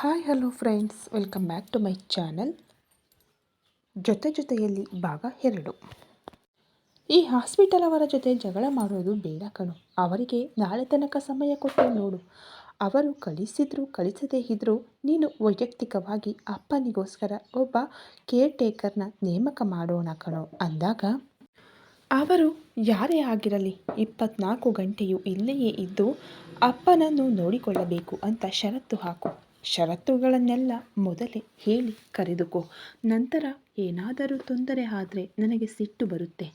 Hi hello friends welcome back to my channel ಜೊತೆ ಜೊತೆಯಲ್ಲಿ ಭಾಗ ಎರಡು. ಈ ಹಾಸ್ಪಿಟಲ್ ಅವರ ಜೊತೆ ಜಗಳ ಮಾಡೋದು ಬೇಡ ಕಣು. ಅವರಿಗೆ ನಾಳೆ ತನಕ ಸಮಯ ಕೊಟ್ಟು ನೋಡು. ಅವರು ಕಳಿಸಿದ್ರು, ಕಳಿಸದೇ ಇದ್ದರೂ ನೀನು ವೈಯಕ್ತಿಕವಾಗಿ ಅಪ್ಪನಿಗೋಸ್ಕರ ಒಬ್ಬ ಕೇರ್ ಟೇಕರ್ನ ನೇಮಕ ಮಾಡೋಣ ಕಣೋ. ಅಂದಾಗ, ಅವರು ಯಾರೇ ಆಗಿರಲಿ, ಇಪ್ಪತ್ನಾಲ್ಕು ಗಂಟೆಯು ಇಲ್ಲಿಯೇ ಇದ್ದು, ಅಪ್ಪನನ್ನು ನೋಡಿಕೊಳ್ಳಬೇಕು ಅಂತ ಷರತ್ತು ಹಾಕು. ಷರತ್ತುಗಳನ್ನೆಲ್ಲ ಮೊದಲೇ ಹೇಳಿ ಕರೆದುಕೋ. ನಂತರ ಏನಾದರೂ ತೊಂದರೆ ಆದರೆ ನನಗೆ ಸಿಟ್ಟು ಬರುತ್ತೆ.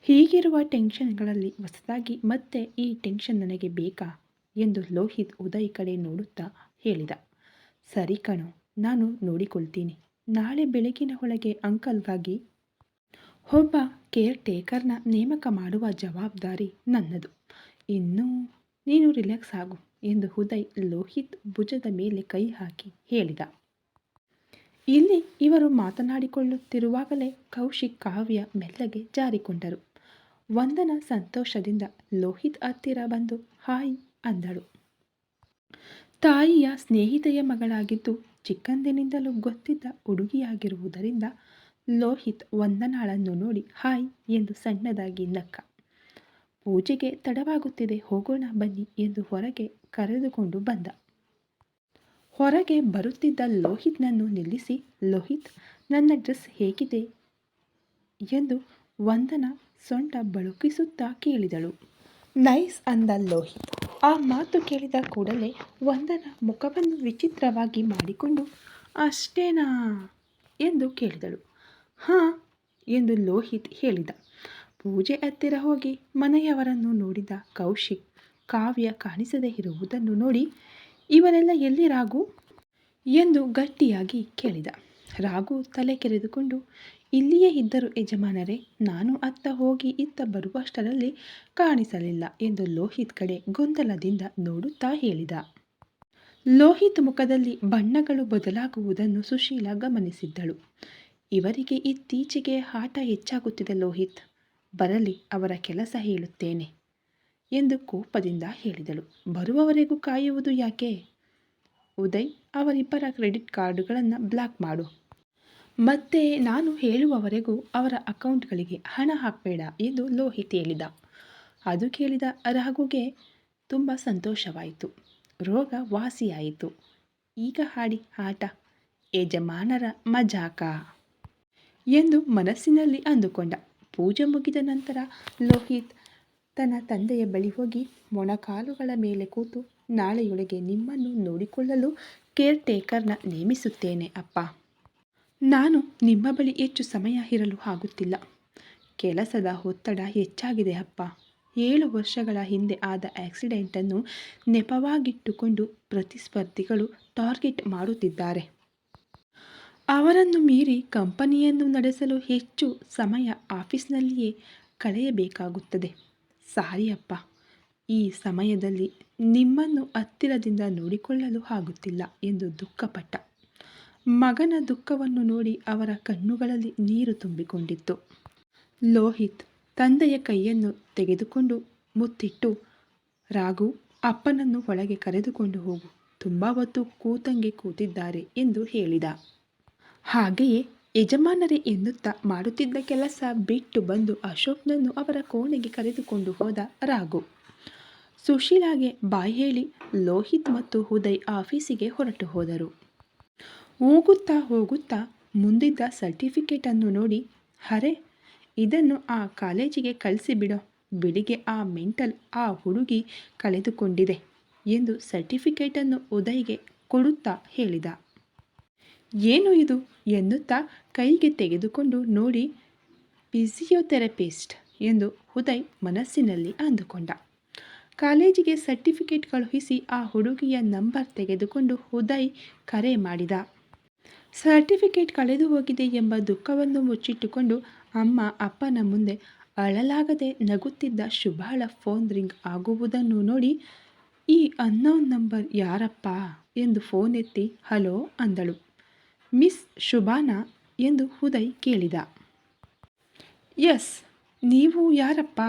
ಹೀಗಿರುವ ಟೆನ್ಷನ್ಗಳಲ್ಲಿ ಹೊಸದಾಗಿ ಮತ್ತೆ ಈ ಟೆನ್ಷನ್ ನನಗೆ ಬೇಕಾ? ಎಂದು ಲೋಹಿತ್ ಉದಯ್ ಕಡೆ ನೋಡುತ್ತಾ ಹೇಳಿದ. ಸರಿ ಕಣೋ, ನಾನು ನೋಡಿಕೊಳ್ತೀನಿ. ನಾಳೆ ಬೆಳಗಿನ ಒಳಗೆ ಅಂಕಲ್ಗಾಗಿ ಒಬ್ಬ ಕೇರ್ ಟೇಕರ್ನ ನೇಮಕ ಮಾಡುವ ಜವಾಬ್ದಾರಿ ನನ್ನದು. ಇನ್ನೂ ನೀನು ರಿಲ್ಯಾಕ್ಸ್ ಆಗು. ಎಂದು ಹುದಯ್ ಲೋಹಿತ್ ಭುಜದ ಮೇಲೆ ಕೈ ಹಾಕಿ ಹೇಳಿದ. ಇಲ್ಲಿ ಇವರು ಮಾತನಾಡಿಕೊಳ್ಳುತ್ತಿರುವಾಗಲೇ ಕೌಶಿಕ್ ಕಾವ್ಯ ಮೆಲ್ಲಗೆ ಜಾರಿಕೊಂಡರು. ವಂದನ ಸಂತೋಷದಿಂದ ಲೋಹಿತ್ ಹತ್ತಿರ ಬಂದು, ಹಾಯ್ ಅಂದಳು. ತಾಯಿಯ ಸ್ನೇಹಿತೆಯ ಮಗಳಾಗಿದ್ದು ಚಿಕ್ಕಂದಿನಿಂದಲೂ ಗೊತ್ತಿದ್ದ ಹುಡುಗಿಯಾಗಿರುವುದರಿಂದ ಲೋಹಿತ್ ವಂದನಾಳನ್ನು ನೋಡಿ, ಹಾಯ್ ಎಂದು ಸಣ್ಣದಾಗಿ ನಕ್ಕ. ಪೂಜೆಗೆ ತಡವಾಗುತ್ತಿದೆ, ಹೋಗೋಣ ಬನ್ನಿ ಎಂದು ಹೊರಗೆ ಕರೆದುಕೊಂಡು ಬಂದ. ಹೊರಗೆ ಬರುತ್ತಿದ್ದ ಲೋಹಿತ್ನನ್ನು ನಿಲ್ಲಿಸಿ, ಲೋಹಿತ್, ನನ್ನ ಡ್ರೆಸ್ ಹೇಗಿದೆ ಎಂದು ವಂದನ ಸೊಂಟ ಬಳುಕಿಸುತ್ತಾ ಕೇಳಿದಳು. ನೈಸ್ ಅಂದ ಲೋಹಿತ್. ಆ ಮಾತು ಕೇಳಿದ ಕೂಡಲೇ ವಂದನ ಮುಖವನ್ನು ವಿಚಿತ್ರವಾಗಿ ಮಾಡಿಕೊಂಡು, ಅಷ್ಟೇನಾ ಎಂದು ಕೇಳಿದಳು. ಹಾಂ ಎಂದು ಲೋಹಿತ್ ಹೇಳಿದ. ಪೂಜೆ ಹತ್ತಿರ ಹೋಗಿ ಮನೆಯವರನ್ನು ನೋಡಿದ ಕೌಶಿಕ್ ಕಾವ್ಯ ಕಾಣಿಸದೇ ಇರುವುದನ್ನು ನೋಡಿ ಇವರೆಲ್ಲ ಎಲ್ಲಿ ರಾಗು? ಎಂದು ಗಟ್ಟಿಯಾಗಿ ಕೇಳಿದ. ರಾಗು ತಲೆ ಕೆರೆದುಕೊಂಡು, ಇಲ್ಲಿಯೇ ಇದ್ದರು ಯಜಮಾನರೇ, ನಾನು ಅತ್ತ ಹೋಗಿ ಇತ್ತ ಬರುವಷ್ಟರಲ್ಲಿ ಕಾಣಿಸಲಿಲ್ಲ ಎಂದು ಲೋಹಿತ್ ಕಡೆ ಗೊಂದಲದಿಂದ ನೋಡುತ್ತಾ ಹೇಳಿದ. ಲೋಹಿತ್ ಮುಖದಲ್ಲಿ ಬಣ್ಣಗಳು ಬದಲಾಗುವುದನ್ನು ಸುಶೀಲ ಗಮನಿಸಿದ್ದಳು. ಇವರಿಗೆ ಇತ್ತೀಚೆಗೆ ಆಟ ಹೆಚ್ಚಾಗುತ್ತಿದೆ ಲೋಹಿತ್. ಬರಲಿ, ಅವರ ಕೆಲಸ ಹೇಳುತ್ತೇನೆ. ಎಂದು ಕೋಪದಿಂದ ಹೇಳಿದಳು. ಬರುವವರೆಗೂ ಕಾಯುವುದು ಯಾಕೆ? ಉದಯ್, ಅವರಿಬ್ಬರ ಕ್ರೆಡಿಟ್ ಕಾರ್ಡುಗಳನ್ನು ಬ್ಲಾಕ್ ಮಾಡು. ಮತ್ತೆ ನಾನು ಹೇಳುವವರೆಗೂ ಅವರ ಅಕೌಂಟ್ಗಳಿಗೆ ಹಣ ಹಾಕಬೇಡ ಎಂದು ಲೋಹಿತ್ ಹೇಳಿದ ಅದು ಕೇಳಿದ ರಘುಗೆ ತುಂಬ ಸಂತೋಷವಾಯಿತು. ರೋಗ ವಾಸಿಯಾಯಿತು. ಈಗ ಹಾಡಿ ಆಟ, ಯಜಮಾನರ ಮಜಾಕ ಎಂದು ಮನಸ್ಸಿನಲ್ಲಿ ಅಂದುಕೊಂಡ. ಪೂಜೆ ಮುಗಿದ ನಂತರ ಲೋಹಿತ್ ತನ್ನ ತಂದೆಯ ಬಳಿ ಹೋಗಿ ಮೊಣಕಾಲುಗಳ ಮೇಲೆ ಕೂತು ನಾಳೆಯೊಳಗೆ ನಿಮ್ಮನ್ನು ನೋಡಿಕೊಳ್ಳಲು ಕೇರ್ ಟೇಕರ್ನ ನೇಮಿಸುತ್ತೇನೆ, ಅಪ್ಪ. ನಾನು ನಿಮ್ಮ ಬಳಿ ಹೆಚ್ಚು ಸಮಯ ಇರಲು ಆಗುತ್ತಿಲ್ಲ. ಕೆಲಸದ ಒತ್ತಡ ಹೆಚ್ಚಾಗಿದೆ, ಅಪ್ಪ. ಏಳು ವರ್ಷಗಳ ಹಿಂದೆ ಆದ ಆಕ್ಸಿಡೆಂಟನ್ನು ನೆಪವಾಗಿಟ್ಟುಕೊಂಡು ಪ್ರತಿಸ್ಪರ್ಧಿಗಳು ಟಾರ್ಗೆಟ್ ಮಾಡುತ್ತಿದ್ದಾರೆ. ಅವರನ್ನು ಮೀರಿ ಕಂಪನಿಯನ್ನು ನಡೆಸಲು ಹೆಚ್ಚು ಸಮಯ ಆಫೀಸ್ನಲ್ಲಿಯೇ ಕಳೆಯಬೇಕಾಗುತ್ತದೆ. ಸಾರಿ ಅಪ್ಪ ಈ ಸಮಯದಲ್ಲಿ ನಿಮ್ಮನ್ನು ಹತ್ತಿರದಿಂದ ನೋಡಿಕೊಳ್ಳಲು ಆಗುತ್ತಿಲ್ಲ ಎಂದು ದುಃಖಪಟ್ಟ. ಮಗನ ದುಃಖವನ್ನು ನೋಡಿ ಅವರ ಕಣ್ಣುಗಳಲ್ಲಿ ನೀರು ತುಂಬಿಕೊಂಡಿತ್ತು. ಲೋಹಿತ್ ತಂದೆಯ ಕೈಯನ್ನು ತೆಗೆದುಕೊಂಡು ಮುತ್ತಿಟ್ಟು, ರಾಘು, ಅಪ್ಪನನ್ನು ಒಳಗೆ ಕರೆದುಕೊಂಡು ಹೋಗು. ತುಂಬ ಹೊತ್ತು ಕೂತಂಗೆ ಕೂತಿದ್ದಾರೆ ಎಂದು ಹೇಳಿದ. ಹಾಗೆಯೇ ಯಜಮಾನರೇ ಎನ್ನುತ್ತಾ ಮಾಡುತ್ತಿದ್ದ ಕೆಲಸ ಬಿಟ್ಟು ಬಂದು ಅಶೋಕ್ನನ್ನು ಅವರ ಕೋಣೆಗೆ ಕರೆದುಕೊಂಡು ಹೋದ ರಾಘು. ಸುಶೀಲಾಗೆ ಬಾಯಿ ಹೇಳಿ ಲೋಹಿತ್ ಮತ್ತು ಉದಯ್ ಆಫೀಸಿಗೆ ಹೊರಟು ಹೋದರು. ಹೋಗುತ್ತಾ ಹೋಗುತ್ತಾ ಮುಂದಿದ್ದ ಸರ್ಟಿಫಿಕೇಟನ್ನು ನೋಡಿ ಹರೆ ಇದನ್ನು ಆ ಕಾಲೇಜಿಗೆ ಕಳಿಸಿಬಿಡೋ ಬೆಳಿಗ್ಗೆ ಆ ಮೆಂಟಲ್ ಆ ಹುಡುಗಿ ಕಳೆದುಕೊಂಡಿದೆ ಎಂದು ಸರ್ಟಿಫಿಕೇಟನ್ನು ಉದಯ್ಗೆ ಕೊಡುತ್ತಾ ಹೇಳಿದ. ಏನು ಇದು ಎನ್ನುತ್ತಾ ಕೈಗೆ ತೆಗೆದುಕೊಂಡು ನೋಡಿ ಫಿಸಿಯೋಥೆರಪಿಸ್ಟ್ ಎಂದು ಉದಯ್ ಮನಸ್ಸಿನಲ್ಲಿ ಅಂದುಕೊಂಡ. ಕಾಲೇಜಿಗೆ ಸರ್ಟಿಫಿಕೇಟ್ ಕಳುಹಿಸಿ ಆ ಹುಡುಗಿಯ ನಂಬರ್ ತೆಗೆದುಕೊಂಡು ಉದಯ್ ಕರೆ ಮಾಡಿದ. ಸರ್ಟಿಫಿಕೇಟ್ ಕಳೆದು ಹೋಗಿದೆ ಎಂಬ ದುಃಖವನ್ನು ಮುಚ್ಚಿಟ್ಟುಕೊಂಡು ಅಮ್ಮ ಅಪ್ಪನ ಮುಂದೆ ಅಳಲಾಗದೆ ನಗುತ್ತಿದ್ದ ಶುಭಾಳ ಫೋನ್ ರಿಂಗ್ ಆಗುವುದನ್ನು ನೋಡಿ, ಈ ಅನ್ನೋನ್ ನಂಬರ್ ಯಾರಪ್ಪ? ಎಂದು ಫೋನ್ ಎತ್ತಿ, ಹಲೋ ಅಂದಳು. ಮಿಸ್ ಶುಭಾನಾ ಎಂದು ಉದಯ್ ಕೇಳಿದ. ಎಸ್ ನೀವು ಯಾರಪ್ಪ?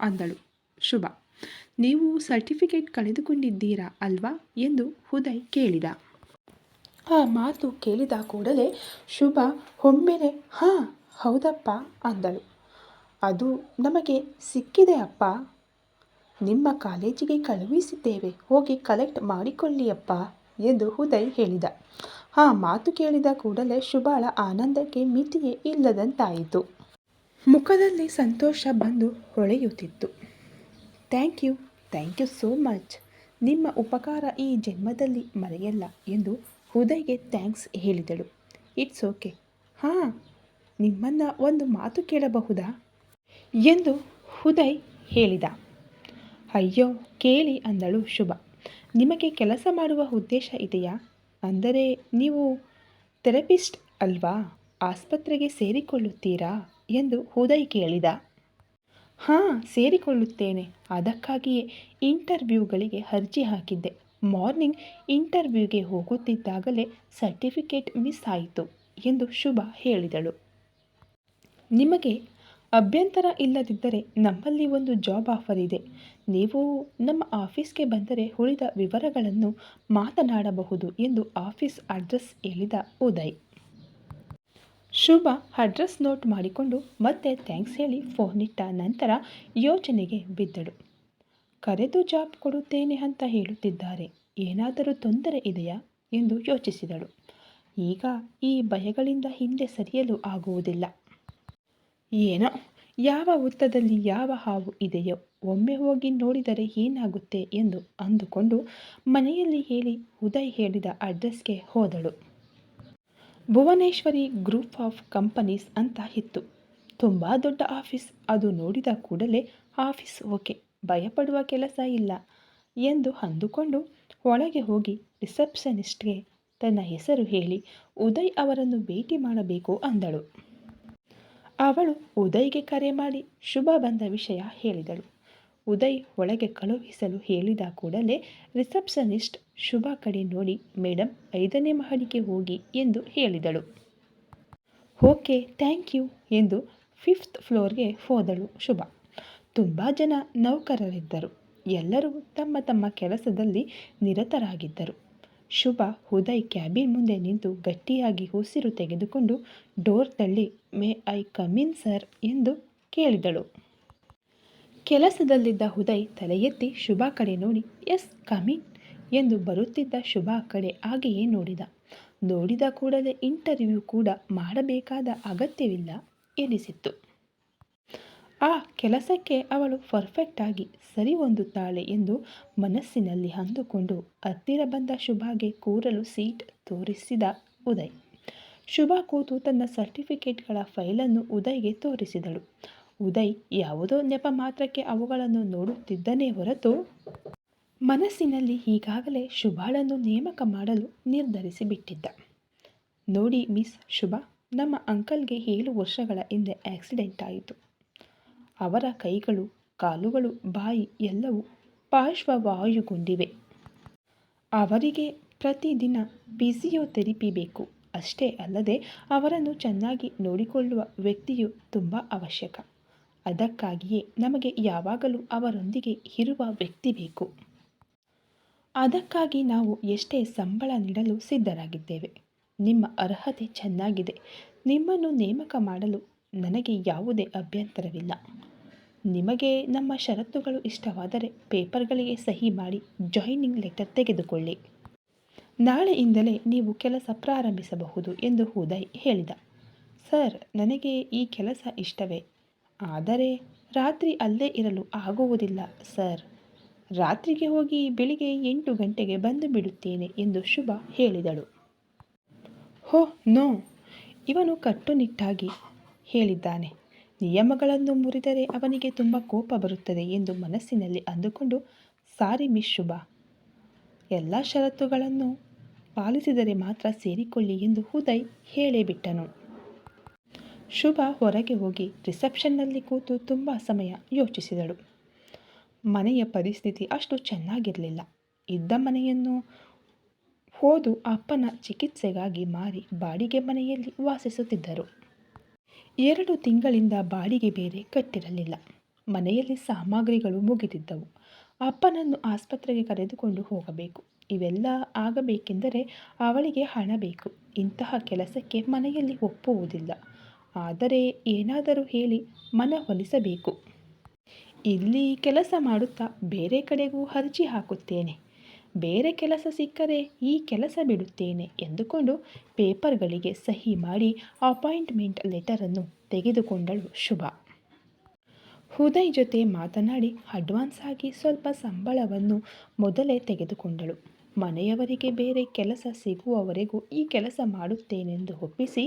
ಅಂದಳು ಶುಭ. ನೀವು ಸರ್ಟಿಫಿಕೇಟ್ ಕಳೆದುಕೊಂಡಿದ್ದೀರಾ ಅಲ್ವಾ? ಎಂದು ಉದಯ್ ಕೇಳಿದ. ಆ ಮಾತು ಕೇಳಿದ ಕೂಡಲೇ ಶುಭ ಒಮ್ಮೆಲೆ ಹಾಂ, ಹೌದಪ್ಪ ಅಂದಳು. ಅದು ನಮಗೆ ಸಿಕ್ಕಿದೆ ಅಪ್ಪ. ನಿಮ್ಮ ಕಾಲೇಜಿಗೆ ಕಳುಹಿಸಿದ್ದೇವೆ. ಹೋಗಿ ಕಲೆಕ್ಟ್ ಮಾಡಿಕೊಳ್ಳಿ ಅಪ್ಪ ಎಂದು ಉದಯ್ ಹೇಳಿದ. ಆ ಮಾತು ಕೇಳಿದ ಕೂಡಲೇ ಶುಭಾಳ ಆನಂದಕ್ಕೆ ಮಿತಿಯೇ ಇಲ್ಲದಂತಾಯಿತು. ಮುಖದಲ್ಲಿ ಸಂತೋಷ ಬಂದು ಹೊಳೆಯುತ್ತಿತ್ತು. Thank you thank you so much. ನಿಮ್ಮ ಉಪಕಾರ ಈ ಜನ್ಮದಲ್ಲಿ ಮರೆಯಲ್ಲ ಎಂದು ಹೃದಯಗೆ ಥ್ಯಾಂಕ್ಸ್ ಹೇಳಿದಳು. It's okay. ಹಾಂ, ನಿಮ್ಮನ್ನು ಒಂದು ಮಾತು ಕೇಳಬಹುದಾ? ಎಂದು ಉದಯ್ ಹೇಳಿದ. ಅಯ್ಯೋ, ಕೇಳಿ ಅಂದಳು ಶುಭ. ನಿಮಗೆ ಕೆಲಸ ಮಾಡುವ ಉದ್ದೇಶ ಇದೆಯಾ? ಅಂದರೆ ನೀವು ಥೆರಪಿಸ್ಟ್ ಅಲ್ವಾ? ಆಸ್ಪತ್ರೆಗೆ ಸೇರಿಕೊಳ್ಳುತ್ತೀರಾ? ಎಂದು ಉದಯ್ ಕೇಳಿದ. ಹಾಂ, ಸೇರಿಕೊಳ್ಳುತ್ತೇನೆ. ಅದಕ್ಕಾಗಿಯೇ ಇಂಟರ್ವ್ಯೂಗಳಿಗೆ ಅರ್ಜಿ ಹಾಕಿದ್ದೆ. ಮಾರ್ನಿಂಗ್ ಇಂಟರ್ವ್ಯೂಗೆ ಹೋಗುತ್ತಿದ್ದಾಗಲೇ ಸರ್ಟಿಫಿಕೇಟ್ ಮಿಸ್ ಆಯಿತು ಎಂದು ಶುಭ ಹೇಳಿದಳು. ನಿಮಗೆ ಅಭ್ಯಂತರ ಇಲ್ಲದಿದ್ದರೆ ನಮ್ಮಲ್ಲಿ ಒಂದು ಜಾಬ್ ಆಫರ್ ಇದೆ. ನೀವು ನಮ್ಮ ಆಫೀಸ್ಗೆ ಬಂದರೆ ಉಳಿದ ವಿವರಗಳನ್ನು ಮಾತನಾಡಬಹುದು ಎಂದು ಆಫೀಸ್ ಅಡ್ರೆಸ್ ಹೇಳಿದ ಉದಯ್. ಶುಭ ಅಡ್ರೆಸ್ ನೋಟ್ ಮಾಡಿಕೊಂಡು ಮತ್ತೆ ಥ್ಯಾಂಕ್ಸ್ ಹೇಳಿ ಫೋನ್ ಇಟ್ಟ ನಂತರ ಯೋಚನೆಗೆ ಬಿದ್ದಳು. ಕರೆದು ಜಾಬ್ ಕೊಡುತ್ತೇನೆ ಅಂತ ಹೇಳುತ್ತಿದ್ದಾರೆ. ಏನಾದರೂ ತೊಂದರೆ ಇದೆಯಾ ಎಂದು ಯೋಚಿಸಿದಳು. ಈಗ ಈ ಭಯಗಳಿಂದ ಹಿಂದೆ ಸರಿಯಲು ಆಗುವುದಿಲ್ಲ. ಏನೋ? ಯಾವ ಹುತ್ತದಲ್ಲಿ ಯಾವ ಹಾವು ಇದೆಯೋ, ಒಮ್ಮೆ ಹೋಗಿ ನೋಡಿದರೆ ಏನಾಗುತ್ತೆ ಎಂದು ಅಂದುಕೊಂಡು ಮನೆಯಲ್ಲಿ ಹೇಳಿ ಉದಯ್ ಹೇಳಿದ ಅಡ್ರೆಸ್ಗೆ ಹೋದಳು. ಭುವನೇಶ್ವರಿ ಗ್ರೂಪ್ ಆಫ್ ಕಂಪನೀಸ್ ಅಂತ ಇತ್ತು. ತುಂಬ ದೊಡ್ಡ ಆಫೀಸ್, ಅದು ನೋಡಿದ ಕೂಡಲೇ ಆಫೀಸ್ ಓಕೆ, ಭಯಪಡುವ ಕೆಲಸ ಇಲ್ಲ ಎಂದು ಅಂದುಕೊಂಡು ಒಳಗೆ ಹೋಗಿ ರಿಸೆಪ್ಷನಿಸ್ಟ್ಗೆ ತನ್ನ ಹೆಸರು ಹೇಳಿ, ಉದಯ್ ಅವರನ್ನು ಭೇಟಿ ಮಾಡಬೇಕು ಅಂದಳು. ಅವಳು ಉದಯ್ಗೆ ಕರೆ ಮಾಡಿ ಶುಭ ಬಂದ ವಿಷಯ ಹೇಳಿದಳು. ಉದಯ್ ಒಳಗೆ ಕಳುಹಿಸಲು ಹೇಳಿದ ಕೂಡಲೇ ರಿಸೆಪ್ಷನಿಸ್ಟ್ ಶುಭ ಕಡೆ ನೋಡಿ ಮೇಡಮ್ ಐದನೇ ಮಹಡಿಗೆ ಹೋಗಿ ಎಂದು ಹೇಳಿದಳು. ಓಕೆ, ಥ್ಯಾಂಕ್ ಯು ಎಂದು ಫಿಫ್ತ್ ಫ್ಲೋರ್ಗೆ ಹೋದಳು ಶುಭ. ತುಂಬ ಜನ ನೌಕರರಿದ್ದರು. ಎಲ್ಲರೂ ತಮ್ಮ ತಮ್ಮ ಕೆಲಸದಲ್ಲಿ ನಿರತರಾಗಿದ್ದರು. ಶುಭ ಉದಯ್ ಕ್ಯಾಬಿನ್ ಮುಂದೆ ನಿಂತು ಗಟ್ಟಿಯಾಗಿ ಉಸಿರು ತೆಗೆದುಕೊಂಡು ಡೋರ್ ತಳ್ಳಿ ಮೇ ಐ ಕಮಿನ್ ಸರ್, ಎಂದು ಕೇಳಿದಳು. ಕೆಲಸದಲ್ಲಿದ್ದ ಉದಯ್ ತಲೆ ಎತ್ತಿ ಶುಭಾ ಕಡೆ ನೋಡಿ, ಎಸ್ ಕಮಿನ್ ಎಂದು ಬರುತ್ತಿದ್ದ ಶುಭಾ ಕಡೆ ಹಾಗೆಯೇ ನೋಡಿದ. ನೋಡಿದ ಕೂಡಲೇ ಇಂಟರ್ವ್ಯೂ ಕೂಡ ಮಾಡಬೇಕಾದ ಅಗತ್ಯವಿಲ್ಲ ಎನಿಸಿತ್ತು. ಆ ಕೆಲಸಕ್ಕೆ ಅವಳು ಪರ್ಫೆಕ್ಟಾಗಿ ಸರಿ ಹೊಂದುತ್ತಾಳೆ ಎಂದು ಮನಸ್ಸಿನಲ್ಲಿ ಅಂದುಕೊಂಡು ಹತ್ತಿರ ಬಂದ ಶುಭಾಗೆ ಕೂರಲು ಸೀಟ್ ತೋರಿಸಿದ ಉದಯ್. ಶುಭ ಕೂತು ತನ್ನ ಸರ್ಟಿಫಿಕೇಟ್ಗಳ ಫೈಲನ್ನು ಉದಯ್ಗೆ ತೋರಿಸಿದಳು. ಉದಯ್ ಯಾವುದೋ ನೆಪ ಮಾತ್ರಕ್ಕೆ ಅವುಗಳನ್ನು ನೋಡುತ್ತಿದ್ದನೇ ಹೊರತು ಮನಸ್ಸಿನಲ್ಲಿ ಈಗಾಗಲೇ ಶುಭಾಳನ್ನು ನೇಮಕ ಮಾಡಲು ನಿರ್ಧರಿಸಿ ಬಿಟ್ಟಿದ್ದ ನೋಡಿ ಮಿಸ್ ಶುಭ, ನಮ್ಮ ಅಂಕಲ್ಗೆ ಏಳು ವರ್ಷಗಳ ಹಿಂದೆ ಆಕ್ಸಿಡೆಂಟ್ ಆಯಿತು. ಅವರ ಕೈಗಳು, ಕಾಲುಗಳು, ಬಾಯಿ ಎಲ್ಲವೂ ಪಾರ್ಶ್ವವಾಯುಗೊಂಡಿವೆ. ಅವರಿಗೆ ಪ್ರತಿದಿನ ಫಿಸಿಯೋಥೆರಪಿ ಬೇಕು. ಅಷ್ಟೇ ಅಲ್ಲದೆ ಅವರನ್ನು ಚೆನ್ನಾಗಿ ನೋಡಿಕೊಳ್ಳುವ ವ್ಯಕ್ತಿಯು ತುಂಬ ಅವಶ್ಯಕ. ಅದಕ್ಕಾಗಿಯೇ ನಮಗೆ ಯಾವಾಗಲೂ ಅವರೊಂದಿಗೆ ಇರುವ ವ್ಯಕ್ತಿ ಬೇಕು. ಅದಕ್ಕಾಗಿ ನಾವು ಎಷ್ಟೇ ಸಂಬಳ ನೀಡಲು ಸಿದ್ಧರಾಗಿದ್ದೇವೆ. ನಿಮ್ಮ ಅರ್ಹತೆ ಚೆನ್ನಾಗಿದೆ. ನಿಮ್ಮನ್ನು ನೇಮಕ ಮಾಡಲು ನನಗೆ ಯಾವುದೇ ಅಭ್ಯಂತರವಿಲ್ಲ. ನಿಮಗೆ ನಮ್ಮ ಷರತ್ತುಗಳು ಇಷ್ಟವಾದರೆ ಪೇಪರ್ಗಳಿಗೆ ಸಹಿ ಮಾಡಿ ಜಾಯಿನಿಂಗ್ ಲೆಟರ್ ತೆಗೆದುಕೊಳ್ಳಿ. ನಾಳೆಯಿಂದಲೇ ನೀವು ಕೆಲಸ ಪ್ರಾರಂಭಿಸಬಹುದು ಎಂದು ಉದಯ್ ಹೇಳಿದ. ಸರ್, ನನಗೆ ಈ ಕೆಲಸ ಇಷ್ಟವೇ. ಆದರೆ ರಾತ್ರಿ ಅಲ್ಲೇ ಇರಲು ಆಗುವುದಿಲ್ಲ, ಸರ್. ರಾತ್ರಿಗೆ ಹೋಗಿ ಬೆಳಿಗ್ಗೆ ಎಂಟು ಗಂಟೆಗೆ ಬಂದು ಬಿಡುತ್ತೇನೆ ಎಂದು ಶುಭ ಹೇಳಿದಳು. ಹೋ, ನೋ, ಇವನು ಕಟ್ಟುನಿಟ್ಟಾಗಿ ಹೇಳಿದ್ದಾನೆ. ನಿಯಮಗಳನ್ನು ಮುರಿದರೆ ಅವನಿಗೆ ತುಂಬ ಕೋಪ ಬರುತ್ತದೆ ಎಂದು ಮನಸ್ಸಿನಲ್ಲಿ ಅಂದುಕೊಂಡು, ಸಾರಿ ಮಿಸ್ ಶುಭ. ಎಲ್ಲ ಷರತ್ತುಗಳನ್ನು ಪಾಲಿಸಿದರೆ ಮಾತ್ರ ಸೇರಿಕೊಳ್ಳಿ ಎಂದು ಉದಯ್ ಹೇಳೇ ಬಿಟ್ಟನು ಶುಭ ಹೊರಗೆ ಹೋಗಿ ರಿಸೆಪ್ಷನ್ನಲ್ಲಿ ಕೂತು ತುಂಬ ಸಮಯ ಯೋಚಿಸಿದಳು. ಮನೆಯ ಪರಿಸ್ಥಿತಿ ಅಷ್ಟು ಚೆನ್ನಾಗಿರಲಿಲ್ಲ. ಇದ್ದ ಮನೆಯನ್ನು ಹೋದು ಅಪ್ಪನ ಚಿಕಿತ್ಸೆಗಾಗಿ ಮಾರಿ ಬಾಡಿಗೆ ಮನೆಯಲ್ಲಿ ವಾಸಿಸುತ್ತಿದ್ದರು. ಎರಡು ತಿಂಗಳಿಂದ ಬಾಡಿಗೆ ಬೇರೆ ಕಟ್ಟಿರಲಿಲ್ಲ. ಮನೆಯಲ್ಲಿ ಸಾಮಗ್ರಿಗಳು ಮುಗಿದಿದ್ದವು. ಅಪ್ಪನನ್ನು ಆಸ್ಪತ್ರೆಗೆ ಕರೆದುಕೊಂಡು ಹೋಗಬೇಕು. ಇವೆಲ್ಲ ಆಗಬೇಕೆಂದರೆ ಅವಳಿಗೆ ಹಣ ಬೇಕು. ಇಂತಹ ಕೆಲಸಕ್ಕೆ ಮನೆಯಲ್ಲಿ ಒಪ್ಪುವುದಿಲ್ಲ. ಆದರೆ ಏನಾದರೂ ಹೇಳಿ ಮನವೊಲಿಸಬೇಕು ಇಲ್ಲಿ ಕೆಲಸ ಮಾಡುತ್ತಾ ಬೇರೆ ಕಡೆಗೂ ಅರ್ಜಿ ಹಾಕುತ್ತೇನೆ. ಬೇರೆ ಕೆಲಸ ಸಿಕ್ಕರೆ ಈ ಕೆಲಸ ಬಿಡುತ್ತೇನೆ ಎಂದುಕೊಂಡು ಪೇಪರ್ಗಳಿಗೆ ಸಹಿ ಮಾಡಿ ಅಪಾಯಿಂಟ್ಮೆಂಟ್ ಲೆಟರನ್ನು ತೆಗೆದುಕೊಂಡಳು ಶುಭ. ಉದಯ್ ಜೊತೆ ಮಾತನಾಡಿ ಅಡ್ವಾನ್ಸ್ ಆಗಿ ಸ್ವಲ್ಪ ಸಂಬಳವನ್ನು ಮೊದಲೇ ತೆಗೆದುಕೊಂಡಳು. ಮನೆಯವರಿಗೆ ಬೇರೆ ಕೆಲಸ ಸಿಗುವವರೆಗೂ ಈ ಕೆಲಸ ಮಾಡುತ್ತೇನೆಂದು ಒಪ್ಪಿಸಿ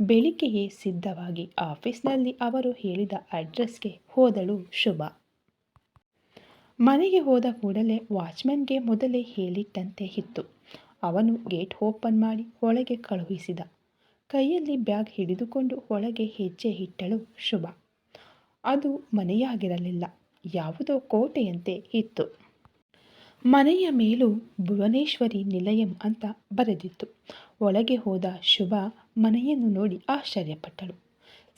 ಬೆಳಿಗ್ಗೆಯೇ ಸಿದ್ಧವಾಗಿ ಆಫೀಸ್ನಲ್ಲಿ ಅವರು ಹೇಳಿದ ಅಡ್ರೆಸ್ಗೆ ಹೋದಳು ಶುಭ. ಮನೆಗೆ ಹೋದ ಕೂಡಲೇ ವಾಚ್ಮನ್ಗೆ ಮೊದಲೇ ಹೇಳಿಟ್ಟಂತೆ ಇತ್ತು. ಅವನು ಗೇಟ್ ಓಪನ್ ಮಾಡಿ ಒಳಗೆ ಕಳುಹಿಸಿದ. ಕೈಯಲ್ಲಿ ಬ್ಯಾಗ್ ಹಿಡಿದುಕೊಂಡು ಒಳಗೆ ಹೆಜ್ಜೆ ಇಟ್ಟಳು ಶುಭ. ಅದು ಮನೆಯಾಗಿರಲಿಲ್ಲ, ಯಾವುದೋ ಕೋಟೆಯಂತೆ ಇತ್ತು. ಮನೆಯ ಮೇಲೂ ಭುವನೇಶ್ವರಿ ನಿಲಯಂ ಅಂತ ಬರೆದಿತ್ತು. ಒಳಗೆ ಹೋದ ಶುಭ ಮನೆಯನ್ನು ನೋಡಿ ಆಶ್ಚರ್ಯಪಟ್ಟಳು.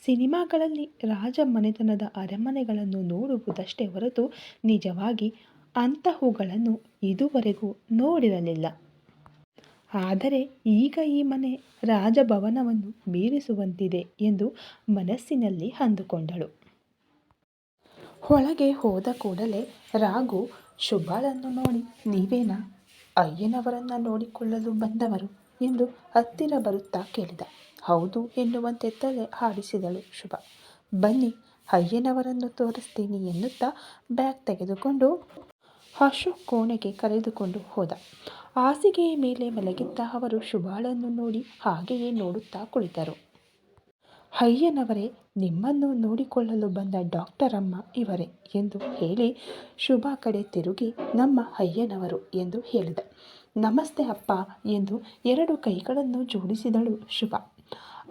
ಸಿನಿಮಾಗಳಲ್ಲಿ ರಾಜ ಮನೆತನದ ಅರಮನೆಗಳನ್ನು ನೋಡುವುದಷ್ಟೇ ಹೊರತು ನಿಜವಾಗಿ ಅಂತಹವುಗಳನ್ನು ಇದುವರೆಗೂ ನೋಡಿರಲಿಲ್ಲ. ಆದರೆ ಈಗ ಈ ಮನೆ ರಾಜಭವನವನ್ನು ಮೀರಿಸುವಂತಿದೆ ಎಂದು ಮನಸ್ಸಿನಲ್ಲಿ ಅಂದುಕೊಂಡಳು. ಒಳಗೆ ಹೋದ ಕೂಡಲೇ ರಾಘು ಶುಭಳನ್ನು ನೋಡಿ ನೀವೇನಾ ಅಯ್ಯನವರನ್ನು ನೋಡಿಕೊಳ್ಳಲು ಬಂದವರು ಎಂದು ಹತ್ತಿರ ಬರುತ್ತಾ ಕೇಳಿದ. ಹೌದು ಎನ್ನುವಂತೆ ತಲೆ ಹಾಡಿಸಿದಳು ಶುಭ. ಬನ್ನಿ ಅಯ್ಯನವರನ್ನು ತೋರಿಸ್ತೀನಿ ಎನ್ನುತ್ತಾ ಬ್ಯಾಗ್ ತೆಗೆದುಕೊಂಡು ಅಶೋಕ್ ಕೋಣೆಗೆ ಕರೆದುಕೊಂಡು ಹೋದ. ಹಾಸಿಗೆಯ ಮೇಲೆ ಮಲಗಿದ್ದ ಅವರು ಶುಭಾಳನ್ನು ನೋಡಿ ಹಾಗೆಯೇ ನೋಡುತ್ತಾ ಕುಳಿತರು. ಅಯ್ಯನವರೇ ನಿಮ್ಮನ್ನು ನೋಡಿಕೊಳ್ಳಲು ಬಂದ ಡಾಕ್ಟರಮ್ಮ ಇವರೇ ಎಂದು ಹೇಳಿ ಶುಭ ಕಡೆ ತಿರುಗಿ ನಮ್ಮ ಅಯ್ಯನವರು ಎಂದು ಹೇಳಿದ. ನಮಸ್ತೆ ಅಪ್ಪ ಎಂದು ಎರಡು ಕೈಗಳನ್ನು ಜೋಡಿಸಿದಳು ಶುಭ.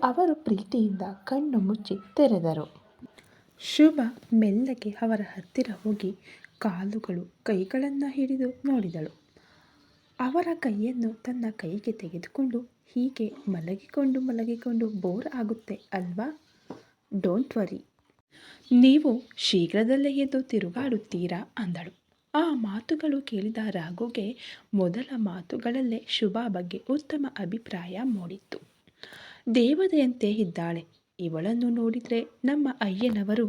ಅವರು ಪ್ರೀತಿಯಿಂದ ಕಣ್ಣು ಮುಚ್ಚಿ ತೆರೆದರು. ಶುಭ ಮೆಲ್ಲಗೆ ಅವರ ಹತ್ತಿರ ಹೋಗಿ ಕಾಲುಗಳು ಕೈಗಳನ್ನು ಹಿಡಿದು ನೋಡಿದಳು. ಅವರ ಕೈಯನ್ನು ತನ್ನ ಕೈಗೆ ತೆಗೆದುಕೊಂಡು ಹೀಗೆ ಮಲಗಿಕೊಂಡು ಮಲಗಿಕೊಂಡು ಬೋರ್ ಆಗುತ್ತೆ ಅಲ್ವಾ? ಡೋಂಟ್ ವರಿ ನೀವು ಶೀಘ್ರದಲ್ಲೇ ಎದ್ದು ತಿರುಗಾಡುತ್ತೀರಾ ಅಂದಳು. ಆ ಮಾತುಗಳು ಕೇಳಿದ ರಾಘುಗೆ ಮೊದಲ ಮಾತುಗಳಲ್ಲೇ ಶುಭ ಬಗ್ಗೆ ಉತ್ತಮ ಅಭಿಪ್ರಾಯ ಮೂಡಿತ್ತು. ದೇವತೆಯಂತೆ ಇದ್ದಾಳೆ. ಇವಳನ್ನು ನೋಡಿದರೆ ನಮ್ಮ ಅಯ್ಯನವರು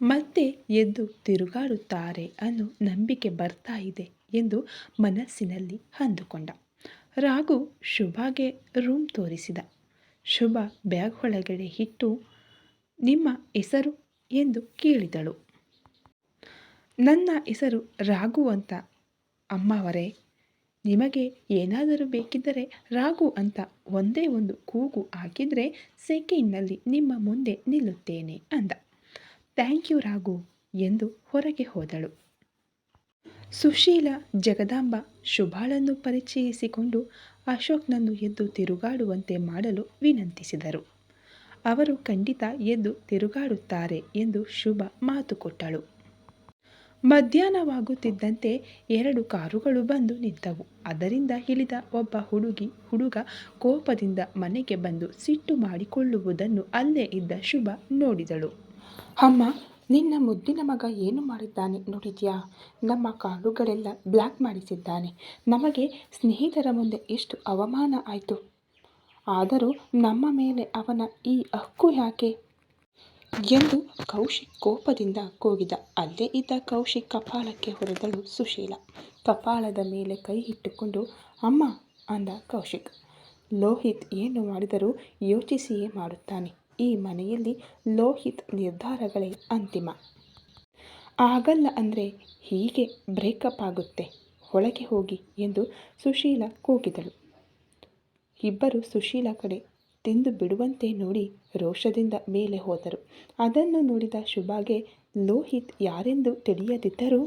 ಮತ್ತೆ ಎದ್ದು ತಿರುಗಾಡುತ್ತಾರೆ ಅನ್ನೋ ನಂಬಿಕೆ ಬರ್ತಾ ಇದೆ ಎಂದು ಮನಸ್ಸಿನಲ್ಲಿ ಅಂದುಕೊಂಡ. ರಾಘು ಶುಭಾಗೆ ರೂಮ್ ತೋರಿಸಿದ. ಶುಭ ಬ್ಯಾಗ್ ಒಳಗಡೆ ಇಟ್ಟು, ನಿಮ್ಮ ಹೆಸರು? ಎಂದು ಕೇಳಿದಳು. ನನ್ನ ಹೆಸರು ರಾಘು ಅಂತ ಅಮ್ಮವರೇ. ನಿಮಗೆ ಏನಾದರೂ ಬೇಕಿದ್ದರೆ ರಾಘು ಅಂತ ಒಂದೇ ಒಂದು ಕೂಗು ಹಾಕಿದರೆ ಸೆಕೆಂಡ್ನಲ್ಲಿ ನಿಮ್ಮ ಮುಂದೆ ನಿಲ್ಲುತ್ತೇನೆ ಅಂದ. ಥ್ಯಾಂಕ್ ಯು ರಾಘು ಎಂದು ಹೊರಗೆ ಹೋದಳು. ಸುಶೀಲ, ಜಗದಾಂಬ ಶುಭಾಳನ್ನು ಪರಿಚಯಿಸಿಕೊಂಡು ಅಶೋಕ್ನನ್ನು ಎದ್ದು ತಿರುಗಾಡುವಂತೆ ಮಾಡಲು ವಿನಂತಿಸಿದರು. ಅವರು ಖಂಡಿತ ಎದ್ದು ತಿರುಗಾಡುತ್ತಾರೆ ಎಂದು ಶುಭ ಮಾತು ಕೊಟ್ಟಳು. ಮಧ್ಯಾಹ್ನವಾಗುತ್ತಿದ್ದಂತೆ ಎರಡು ಕಾರುಗಳು ಬಂದು ನಿಂತವು. ಅದರಿಂದ ಇಳಿದ ಒಬ್ಬ ಹುಡುಗಿ, ಹುಡುಗ ಕೋಪದಿಂದ ಮನೆಗೆ ಬಂದು ಸಿಟ್ಟು ಮಾಡಿಕೊಳ್ಳುವುದನ್ನು ಅಲ್ಲೇ ಇದ್ದ ಶುಭ ನೋಡಿದಳು. ಅಮ್ಮ ನಿನ್ನ ಮುದ್ದಿನ ಮಗ ಏನು ಮಾಡಿದ್ದಾನೆ ನೋಡಿದ್ಯಾ? ನಮ್ಮ ಕಾರುಗಳೆಲ್ಲ ಬ್ಲ್ಯಾಕ್ ಮಾಡಿಸಿದ್ದಾನೆ. ನಮಗೆ ಸ್ನೇಹಿತರ ಮುಂದೆ ಎಷ್ಟು ಅವಮಾನ ಆಯಿತು. ಆದರೂ ನಮ್ಮ ಮೇಲೆ ಅವನ ಈ ಹಕ್ಕು ಯಾಕೆ? ಎಂದು ಕೌಶಿಕ್ ಕೋಪದಿಂದ ಕೂಗಿದ. ಅಲ್ಲೇ ಇದ್ದ ಕೌಶಿಕ್ ಕಪಾಳಕ್ಕೆ ಹೊಡೆದಳು ಸುಶೀಲ. ಕಪಾಳದ ಮೇಲೆ ಕೈ ಇಟ್ಟುಕೊಂಡು, ಅಮ್ಮ, ಅಂದ ಕೌಶಿಕ್. ಲೋಹಿತ್ ಏನು ಮಾಡಿದರೂ ಯೋಚಿಸಿಯೇ ಮಾಡುತ್ತಾನೆ. ಈ ಮನೆಯಲ್ಲಿ ಲೋಹಿತ್ ನಿರ್ಧಾರಗಳೇ ಅಂತಿಮ. ಆಗಲ್ಲ ಅಂದರೆ ಹೀಗೆ ಬ್ರೇಕಪ್ ಆಗುತ್ತೆ. ಒಳಗೆ ಹೋಗಿ ಎಂದು ಸುಶೀಲ ಕೂಗಿದಳು. ಇಬ್ಬರು ಸುಶೀಲ ಕಡೆ ತಿಂದು ಬಿಡುವಂತೆ ನೋಡಿ ರೋಷದಿಂದ ಮೇಲೆ ಹೋದರು. ಅದನ್ನು ನೋಡಿದ ಶುಭಾಗೆ, ಲೋಹಿತ್ ಯಾರೆಂದು ತಿಳಿಯದಿದ್ದರೂ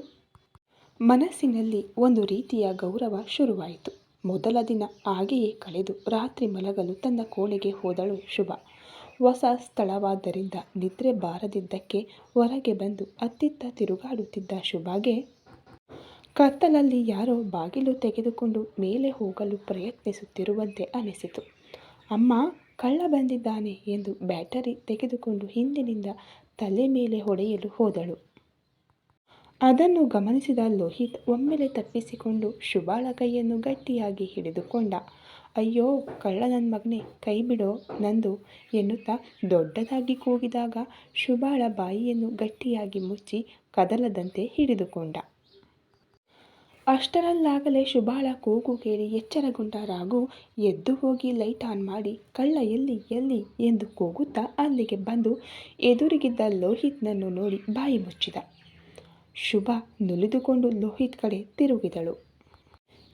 ಮನಸ್ಸಿನಲ್ಲಿ ಒಂದು ರೀತಿಯ ಗೌರವ ಶುರುವಾಯಿತು. ಮೊದಲ ದಿನ ಹಾಗೆಯೇ ಕಳೆದು ರಾತ್ರಿ ಮಲಗಲು ತನ್ನ ಕೋಣೆಗೆ ಹೋದಳು ಶುಭ. ಹೊಸ ಸ್ಥಳವಾದ್ದರಿಂದ ನಿದ್ರೆ ಬಾರದಿದ್ದಕ್ಕೆ ಹೊರಗೆ ಬಂದು ಅತ್ತಿತ್ತ ತಿರುಗಾಡುತ್ತಿದ್ದ ಶುಭಾಗೆ, ಕತ್ತಲಲ್ಲಿ ಯಾರೋ ಬಾಗಿಲು ತೆಗೆದುಕೊಂಡು ಮೇಲೆ ಹೋಗಲು ಪ್ರಯತ್ನಿಸುತ್ತಿರುವಂತೆ ಅನಿಸಿತು ಅಮ್ಮ, ಕಳ್ಳ ಬಂದಿದ್ದಾನೆ ಎಂದು ಬ್ಯಾಟರಿ ತೆಗೆದುಕೊಂಡು ಹಿಂದಿನಿಂದ ತಲೆ ಮೇಲೆ ಹೊಡೆಯಲು ಹೋದಳು. ಅದನ್ನು ಗಮನಿಸಿದ ಲೋಹಿತ್ ಒಮ್ಮೆಲೆ ತಪ್ಪಿಸಿಕೊಂಡು ಶುಭಾಳ ಕೈಯನ್ನು ಗಟ್ಟಿಯಾಗಿ ಹಿಡಿದುಕೊಂಡ. ಅಯ್ಯೋ ಕಳ್ಳ ನನ್ನ ಮಗನೇ ಕೈ ಬಿಡೋ ನಂದು ಎನ್ನುತ್ತಾ ದೊಡ್ಡದಾಗಿ ಕೂಗಿದಾಗ ಶುಭಾಳ ಬಾಯಿಯನ್ನು ಗಟ್ಟಿಯಾಗಿ ಮುಚ್ಚಿ ಕದಲದಂತೆ ಹಿಡಿದುಕೊಂಡ. ಅಷ್ಟರಲ್ಲಾಗಲೇ ಶುಭಾಳ ಕೂಗು ಕೇಳಿ ಎಚ್ಚರಗೊಂಡ ರಾಘು, ಎದ್ದು ಹೋಗಿ ಲೈಟ್ ಆನ್ ಮಾಡಿ, ಕಳ್ಳ ಎಲ್ಲಿ ಎಲ್ಲಿ ಎಂದು ಕೂಗುತ್ತಾ ಅಲ್ಲಿಗೆ ಬಂದು ಎದುರಿಗಿದ್ದ ಲೋಹಿತ್ನನ್ನು ನೋಡಿ ಬಾಯಿ ಮುಚ್ಚಿದ. ಶುಭ ನುಲಿದುಕೊಂಡು ಲೋಹಿತ್ ಕಡೆ ತಿರುಗಿದಳು.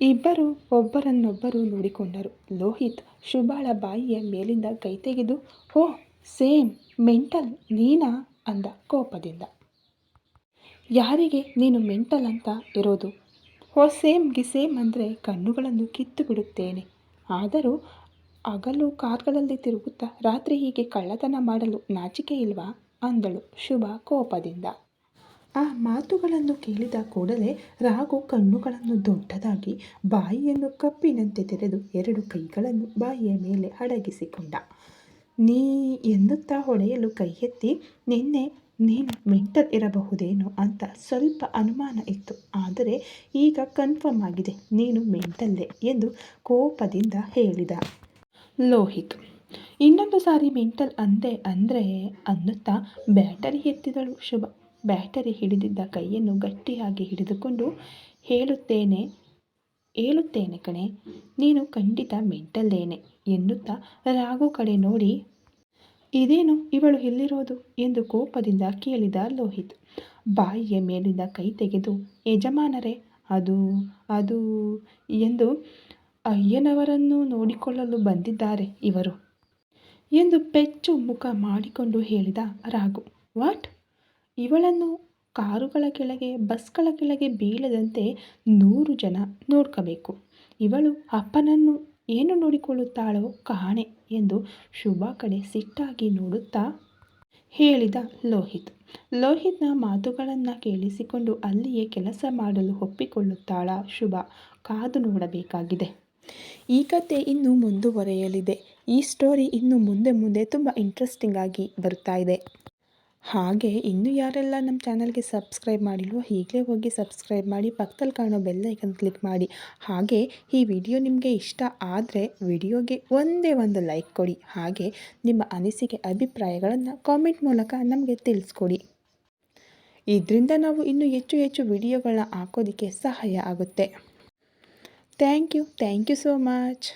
ಇಬ್ಬರು ಒಬ್ಬರನ್ನೊಬ್ಬರು ನೋಡಿಕೊಂಡರು. ಲೋಹಿತ್ ಶುಭಾಳ ಬಾಯಿಯ ಮೇಲಿಂದ ಕೈ ತೆಗೆದು ಓ, ಸೇಮ್, ಮೆಂಟಲ್, ನೀನಾ? ಅಂದ ಕೋಪದಿಂದ. ಯಾರಿಗೆ ನೀನು ಮೆಂಟಲ್ ಅಂತ ಇರೋದು? ಹೋ ಸೇಮ್ ಗಿಸೇಮ್ ಅಂದರೆ ಕಣ್ಣುಗಳನ್ನು ಕಿತ್ತು ಬಿಡುತ್ತೇನೆ. ಆದರೂ ಹಗಲು ಕಾರ್ಗಳಲ್ಲಿ ತಿರುಗುತ್ತಾ ರಾತ್ರಿ ಹೀಗೆ ಕಳ್ಳತನ ಮಾಡಲು ನಾಚಿಕೆ ಇಲ್ವಾ? ಅಂದಳು ಶುಭ ಕೋಪದಿಂದ. ಆ ಮಾತುಗಳನ್ನು ಕೇಳಿದ ಕೂಡಲೇ ರಾಘು ಕಣ್ಣುಗಳನ್ನು ದೊಡ್ಡದಾಗಿ ಬಾಯಿಯನ್ನು ಕಪ್ಪಿನಂತೆ ತೆರೆದು ಎರಡು ಕೈಗಳನ್ನು ಬಾಯಿಯ ಮೇಲೆ ಅಡಗಿಸಿಕೊಂಡ. ನೀ ಎನ್ನುತ್ತಾ ಹೊಡೆಯಲು ಕೈ ಎತ್ತಿ, ನಿನ್ನೆ ನೀನು ಮೆಂಟಲ್ ಇರಬಹುದೇನೋ ಅಂತ ಸ್ವಲ್ಪ ಅನುಮಾನ ಇತ್ತು. ಆದರೆ ಈಗ ಕನ್ಫರ್ಮ್ ಆಗಿದೆ, ನೀನು ಮೆಂಟಲ್ಲೇ ಎಂದು ಕೋಪದಿಂದ ಹೇಳಿದ. ಲೋಹಿತ್, ಇನ್ನೊಂದು ಸಾರಿ ಮೆಂಟಲ್ ಅಂದೆ ಅಂದರೆ ಅನ್ನುತ್ತಾ ಬ್ಯಾಟರಿ ಎತ್ತಿದಳು ಶುಭ. ಬ್ಯಾಟರಿ ಹಿಡಿದಿದ್ದ ಕೈಯನ್ನು ಗಟ್ಟಿಯಾಗಿ ಹಿಡಿದುಕೊಂಡು ಹೇಳುತ್ತೇನೆ ಹೇಳುತ್ತೇನೆ ಕಣೆ, ನೀನು ಖಂಡಿತ ಮೆಂಟಲ್ಲೇನೆ ಎನ್ನುತ್ತಾ ರಾಘು ಕಡೆ ನೋಡಿ. ಇದೇನು ಇವಳು ಎಲ್ಲಿರೋದು ಎಂದು ಕೋಪದಿಂದ ಕೇಳಿದ ಲೋಹಿತ್. ಬಾಯಿಯ ಮೇಲಿಂದ ಕೈ ತೆಗೆದು, ಯಜಮಾನರೇ, ಅದು ಅದು ಎಂದು ಅಯ್ಯನವರನ್ನು ನೋಡಿಕೊಳ್ಳಲು ಬಂದಿದ್ದಾರೆ ಇವರು ಎಂದು ಪೆಚ್ಚು ಮುಖ ಮಾಡಿಕೊಂಡು ಹೇಳಿದ ರಾಘು. ವಾಟ್? ಇವಳನ್ನು ಕಾರುಗಳ ಕೆಳಗೆ, ಬಸ್ಗಳ ಕೆಳಗೆ ಬೀಳದಂತೆ ನೂರು ಜನ ನೋಡ್ಕೋಬೇಕು. ಇವಳು ಅಪ್ಪನನ್ನು ಏನು ನೋಡಿಕೊಳ್ಳುತ್ತಾಳೋ ಕಾಣೆ ಎಂದು ಶುಭ ಕಡೆ ಸಿಟ್ಟಾಗಿ ನೋಡುತ್ತಾ ಹೇಳಿದ ಲೋಹಿತ್. ಲೋಹಿತ್ನ ಮಾತುಗಳನ್ನು ಕೇಳಿಸಿಕೊಂಡು ಅಲ್ಲಿಯೇ ಕೆಲಸ ಮಾಡಲು ಒಪ್ಪಿಕೊಳ್ಳುತ್ತಾಳ ಶುಭ. ಕಾದು ನೋಡಬೇಕಾಗಿದೆ. ಈ ಕತೆ ಇನ್ನೂ ಮುಂದುವರೆಯಲಿದೆ. ಈ ಸ್ಟೋರಿ ಇನ್ನು ಮುಂದೆ ಮುಂದೆ ತುಂಬ ಇಂಟ್ರೆಸ್ಟಿಂಗ್ ಆಗಿ ಬರ್ತಾ ಇದೆ. ಹಾಗೆ ಇನ್ನು ಯಾರೆಲ್ಲ ನಮ್ಮ ಚಾನಲ್ಗೆ ಸಬ್ಸ್ಕ್ರೈಬ್ ಮಾಡಿಲ್ವೋ ಈಗಲೇ ಹೋಗಿ ಸಬ್ಸ್ಕ್ರೈಬ್ ಮಾಡಿ, ಪಕ್ಕದಲ್ಲಿ ಕಾಣೋ ಬೆಲ್ಲೈಕನ್ ಕ್ಲಿಕ್ ಮಾಡಿ. ಹಾಗೆ ಈ ವಿಡಿಯೋ ನಿಮಗೆ ಇಷ್ಟ ಆದರೆ ವಿಡಿಯೋಗೆ ಒಂದೇ ಒಂದು ಲೈಕ್ ಕೊಡಿ. ಹಾಗೆ ನಿಮ್ಮ ಅನಿಸಿಕೆ, ಅಭಿಪ್ರಾಯಗಳನ್ನು ಕಾಮೆಂಟ್ ಮೂಲಕ ನಮಗೆ ತಿಳಿಸ್ಕೊಡಿ. ಇದರಿಂದ ನಾವು ಇನ್ನೂ ಹೆಚ್ಚು ಹೆಚ್ಚು ವಿಡಿಯೋಗಳನ್ನ ಹಾಕೋದಕ್ಕೆ ಸಹಾಯ ಆಗುತ್ತೆ. Thank you thank you so much